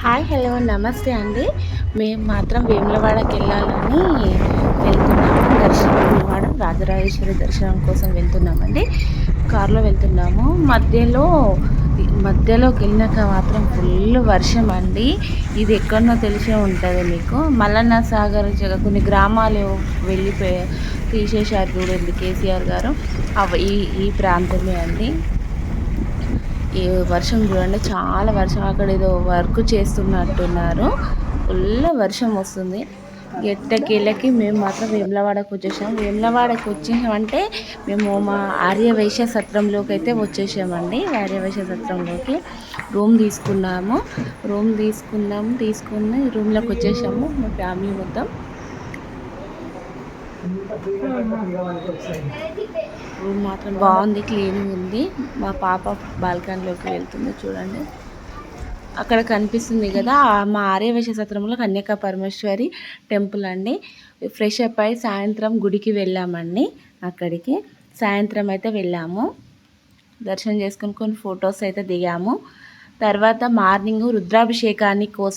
Hi hello నమస్తే అండి. మేము మాత్రం వేములవాడకి వెళ్ళాలని వెళ్తున్నాము. దర్శనం వేములవాడ రాజరాజేశ్వరి దర్శనం కోసం వెళ్తున్నామండి. కారులో వెళ్తున్నాము. మధ్యలో మధ్యలోకి వెళ్ళినాక మాత్రం ఫుల్ వర్షం అండి. ఇది ఎక్కడనో తెలిసే ఉంటుంది మీకు. మల్లన్న సాగర్ జగ కొన్ని గ్రామాలు వెళ్ళిపోయి తీసేశారు చూడండి కేసీఆర్ గారు. అవి ఈ ఈ ప్రాంతమే అండి. ఈ వర్షం చూడండి చాలా వర్షం అక్కడ ఏదో వర్క్ చేస్తున్నట్టున్నారు. ఫుల్ వర్షం వస్తుంది. ఎట్టకేళ్ళకి మేము మాత్రం వేములవాడకు వచ్చేసాం. వేములవాడకు వచ్చేసామంటే మేము మా ఆర్యవైశ్య సత్రంలోకి అయితే వచ్చేసామండి. ఆర్యవైశ్య సత్రంలోకి రూమ్ తీసుకున్నాము. రూమ్ తీసుకున్నాము తీసుకుని రూమ్లోకి వచ్చేసాము. మా ఫ్యామిలీ మొత్తం. రూమ్ మాత్రం బాగుంది. క్లీనింగ్ ఉంది. మా పాప బాల్కనీలోకి వెళ్తుంది చూడండి. అక్కడ కనిపిస్తుంది కదా మా ఆర్యవేశ సత్రంలో కన్యకా పరమేశ్వరి టెంపుల్ అండి. ఫ్రెష్ అప్ అయి సాయంత్రం గుడికి వెళ్ళామండి అక్కడికి. సాయంత్రం అయితే వెళ్ళాము. దర్శనం చేసుకుని కొన్ని ఫొటోస్ అయితే దిగాము. తర్వాత మార్నింగ్ రుద్రాభిషేకాన్ని కోసం